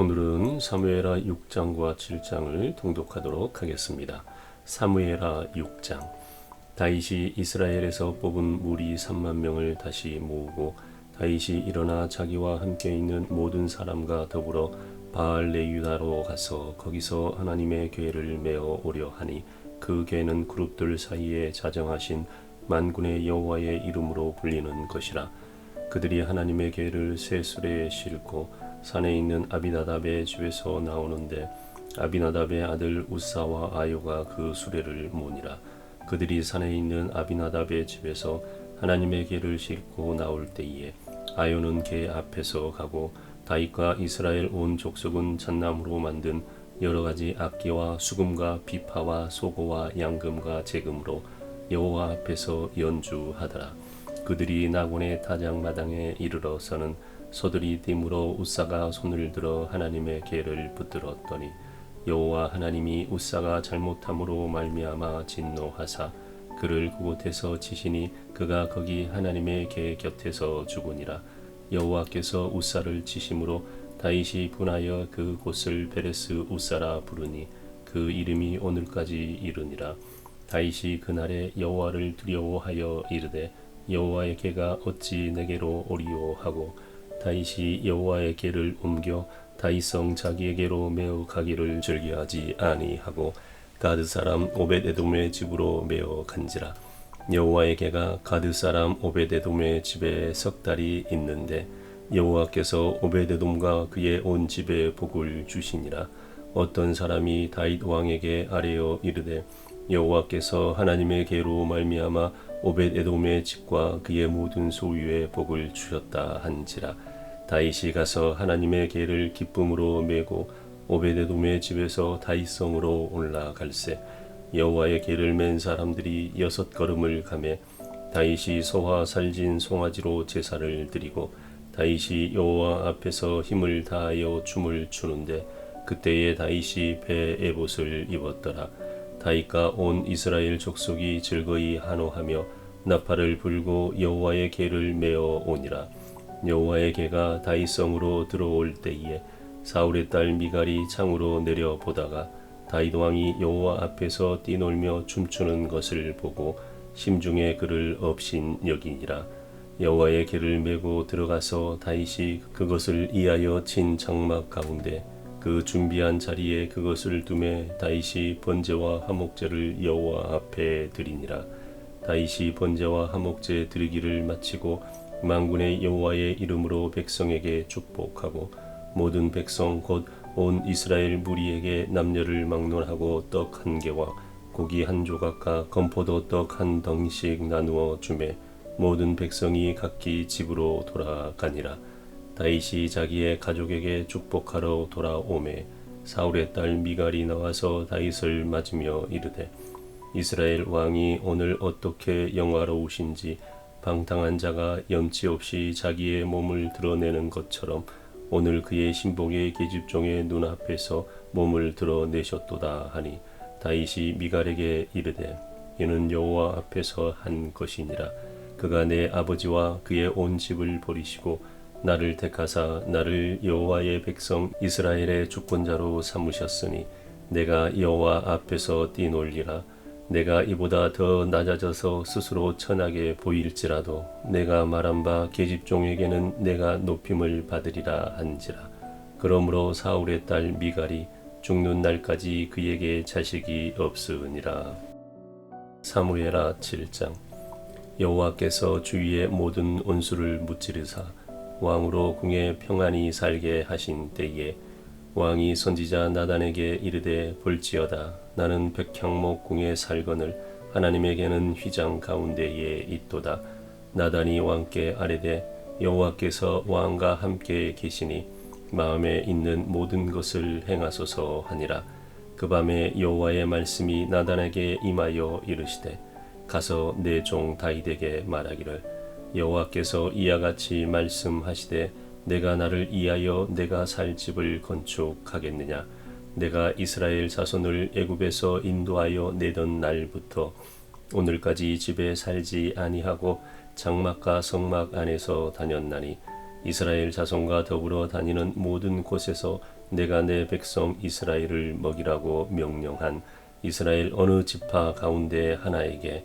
오늘은 사무엘하 6장과 7장을 통독하도록 하겠습니다. 사무엘하 6장 다윗이 이스라엘에서 뽑은 무리 3만 명을 다시 모으고 다윗이 일어나 자기와 함께 있는 모든 사람과 더불어 바알 레유다로 가서 거기서 하나님의 궤를 메어 오려 하니 그 궤는 그룹들 사이에 자정하신 만군의 여호와의 이름으로 불리는 것이라 그들이 하나님의 궤를 새 수레에 싣고 산에 있는 아비나답의 집에서 나오는데 아비나답의 아들 우사와 아요가 그 수레를 모니라 그들이 산에 있는 아비나답의 집에서 하나님의 궤를 싣고 나올 때에 아요는 궤 앞에서 가고 다윗과 이스라엘 온 족속은 잣나무로 만든 여러 가지 악기와 수금과 비파와 소고와 양금과 재금으로 여호와 앞에서 연주하더라. 그들이 나곤의 타작마당에 이르러서는 소들이 띠므로 우사가 손을 들어 하나님의 궤를 붙들었더니 여호와 하나님이 우사가 잘못함으로 말미암아 진노하사 그를 그곳에서 치시니 그가 거기 하나님의 궤 곁에서 죽으니라. 여호와께서 우사를 치심으로 다윗이 분하여 그 곳을 베레스 우사라 부르니 그 이름이 오늘까지 이르니라. 다윗이 그날에 여호와를 두려워하여 이르되 여호와의 궤가 어찌 내게로 오리오 하고 다윗이 여호와의 궤를 옮겨 다윗성 자기에게로 메어 가기를 즐겨하지 아니하고 가드 사람 오베데돔의 집으로 메어 간지라. 여호와의 궤가 가드 사람 오베데돔의 집에 석 달이 있는데 여호와께서 오베데돔과 그의 온 집에 복을 주시니라. 어떤 사람이 다윗 왕에게 아뢰어 이르되 여호와께서 하나님의 궤로 말미암아 오벳에돔의 집과 그의 모든 소유에 복을 주셨다 한지라 다윗이 가서 하나님의 궤를 기쁨으로 메고 오베데돔의 집에서 다윗성으로 올라갈새 여호와의 궤를 맨 사람들이 여섯 걸음을 가매 다윗이 소화 살진 송아지로 제사를 드리고 다윗이 여호와 앞에서 힘을 다하여 춤을 추는데 그때에 다윗이 배 에봇을 입었더라. 다윗과 온 이스라엘 족속이 즐거이 한호하며 나팔을 불고 여호와의 궤를 메어 오니라 여호와의 궤가 다윗성으로 들어올 때에 사울의 딸 미갈이 창으로 내려 보다가 다윗 왕이 여호와 앞에서 뛰놀며 춤추는 것을 보고 심중에 그를 업신 여기니라. 여호와의 궤를 메고 들어가서 다윗이 그것을 이하여 친 장막 가운데 그 준비한 자리에 그것을 두매 다윗이 번제와 화목제를 여호와 앞에 드리니라. 다윗이 번제와 화목제 드리기를 마치고 만군의 여호와의 이름으로 백성에게 축복하고 모든 백성 곧 온 이스라엘 무리에게 남녀를 막론하고 떡 한 개와 고기 한 조각과 건포도 떡 한 덩씩 나누어 주매 모든 백성이 각기 집으로 돌아가니라. 다윗이 자기의 가족에게 축복하러 돌아오매 사울의 딸 미갈이 나와서 다윗을 맞으며 이르되 이스라엘 왕이 오늘 어떻게 영화로우신지 방탕한 자가 염치 없이 자기의 몸을 드러내는 것처럼 오늘 그의 신복의 계집종의 눈앞에서 몸을 드러내셨도다 하니 다윗이 미갈에게 이르되 이는 여호와 앞에서 한 것이니라. 그가 내 아버지와 그의 온 집을 버리시고 나를 택하사 나를 여호와의 백성 이스라엘의 주권자로 삼으셨으니 내가 여호와 앞에서 뛰놀리라 내가 이보다 더 낮아져서 스스로 천하게 보일지라도 내가 말한 바 계집종에게는 내가 높임을 받으리라 한지라. 그러므로 사울의 딸 미갈이 죽는 날까지 그에게 자식이 없으니라. 사무엘하 7장. 여호와께서 주위의 모든 온수를 무찌르사 왕으로 궁에 평안히 살게 하신 때에 왕이 선지자 나단에게 이르되 볼지어다. 나는 백향목 궁에 살거늘 하나님에게는 휘장 가운데에 있도다. 나단이 왕께 아뢰되 여호와께서 왕과 함께 계시니 마음에 있는 모든 것을 행하소서 하니라. 그 밤에 여호와의 말씀이 나단에게 임하여 이르시되 가서 내 종 다윗에게 말하기를. 여호와께서 이와 같이 말씀하시되 내가 나를 이하여 내가 살 집을 건축하겠느냐? 내가 이스라엘 자손을 애굽에서 인도하여 내던 날부터 오늘까지 집에 살지 아니하고 장막과 성막 안에서 다녔나니 이스라엘 자손과 더불어 다니는 모든 곳에서 내가 내 백성 이스라엘을 먹이라고 명령한 이스라엘 어느 지파 가운데 하나에게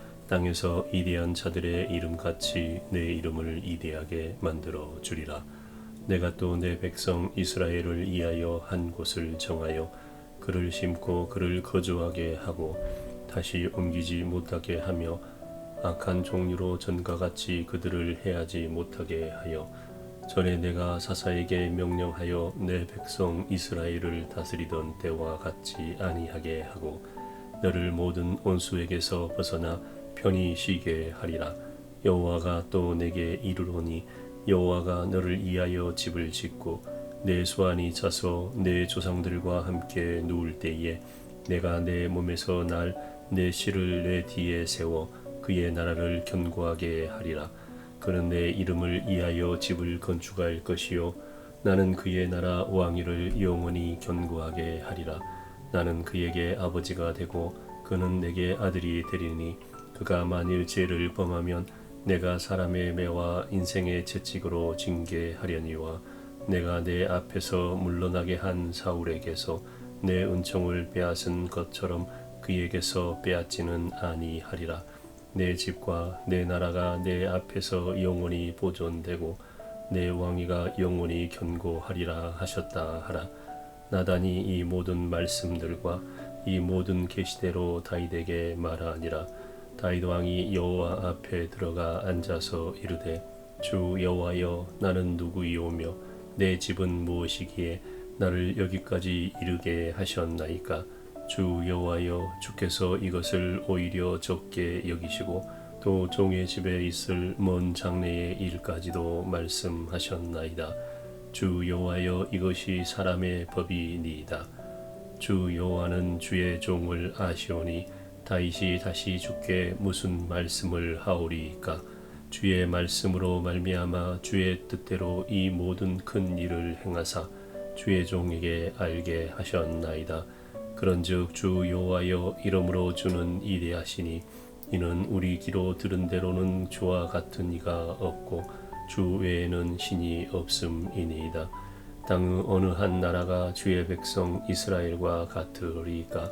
땅에서 이대한 자들의 이름같이 내 이름을 이대하게 만들어 주리라. 내가 또 내 백성 이스라엘을 위하여 한 곳을 정하여 그를 심고 그를 거주하게 하고 다시 옮기지 못하게 하며 악한 종류로 전과 같이 그들을 해하지 못하게 하여 전에 내가 사사에게 명령하여 내 백성 이스라엘을 다스리던 때와 같이 아니하게 하고 너를 모든 온수에게서 벗어나 편히 쉬게 하리라. 여호와가 또 내게 이르노니 여호와가 너를 위하여 집을 짓고 내 수완이 차서 내 조상들과 함께 누울 때에 내가 내 몸에서 날 내 씨를 내 뒤에 세워 그의 나라를 견고하게 하리라. 그는 내 이름을 위하여 집을 건축할 것이요 나는 그의 나라 왕위를 영원히 견고하게 하리라. 나는 그에게 아버지가 되고 그는 내게 아들이 되리니 그가 만일 죄를 범하면 내가 사람의 매와 인생의 채찍으로 징계하려니와 내가 내 앞에서 물러나게 한 사울에게서 내 은총을 빼앗은 것처럼 그에게서 빼앗지는 아니하리라. 내 집과 내 나라가 내 앞에서 영원히 보존되고 내 왕위가 영원히 견고하리라 하셨다 하라. 나단이 이 모든 말씀들과 이 모든 계시대로 다윗에게 말하니라 다윗 왕이 여호와 앞에 들어가 앉아서 이르되 주 여호와여 나는 누구이오며 내 집은 무엇이기에 나를 여기까지 이르게 하셨나이까? 주 여호와여 주께서 이것을 오히려 적게 여기시고 또 종의 집에 있을 먼 장래의 일까지도 말씀하셨나이다. 주 여호와여 이것이 사람의 법이니이다. 주 여호와는 주의 종을 아시오니 다윗이 다시 주께 무슨 말씀을 하오리이까? 주의 말씀으로 말미암아 주의 뜻대로 이 모든 큰 일을 행하사 주의 종에게 알게 하셨나이다. 그런즉 주 여호와여 이름으로 주는 이대하시니 이는 우리 귀로 들은 대로는 주와 같은 이가 없고 주 외에는 신이 없음이니이다. 땅의 어느 한 나라가 주의 백성 이스라엘과 같으리까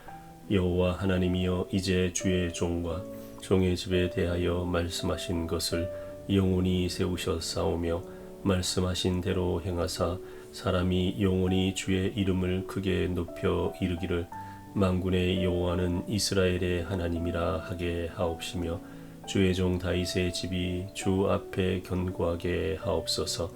여호와 하나님이여 이제 주의 종과 종의 집에 대하여 말씀하신 것을 영원히 세우셨사오며 말씀하신 대로 행하사 사람이 영원히 주의 이름을 크게 높여 이르기를 만군의 여호와는 이스라엘의 하나님이라 하게 하옵시며 주의 종 다윗의 집이 주 앞에 견고하게 하옵소서.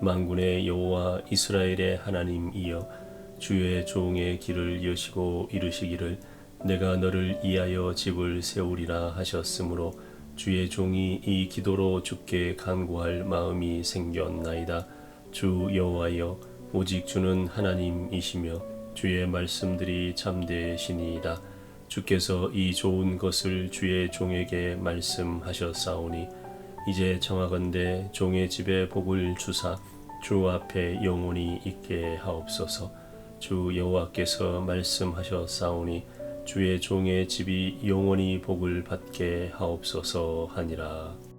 만군의 여호와 이스라엘의 하나님이여 주의 종의 길을 여시고 이르시기를 내가 너를 이하여 집을 세우리라 하셨으므로 주의 종이 이 기도로 주께 간구할 마음이 생겼나이다. 주 여호와여 오직 주는 하나님이시며 주의 말씀들이 참되시니이다. 주께서 이 좋은 것을 주의 종에게 말씀하셨사오니 이제 정하건대 종의 집에 복을 주사 주 앞에 영원히 있게 하옵소서. 주 여호와께서 말씀하셨사오니 주의 종의 집이 영원히 복을 받게 하옵소서 하니라.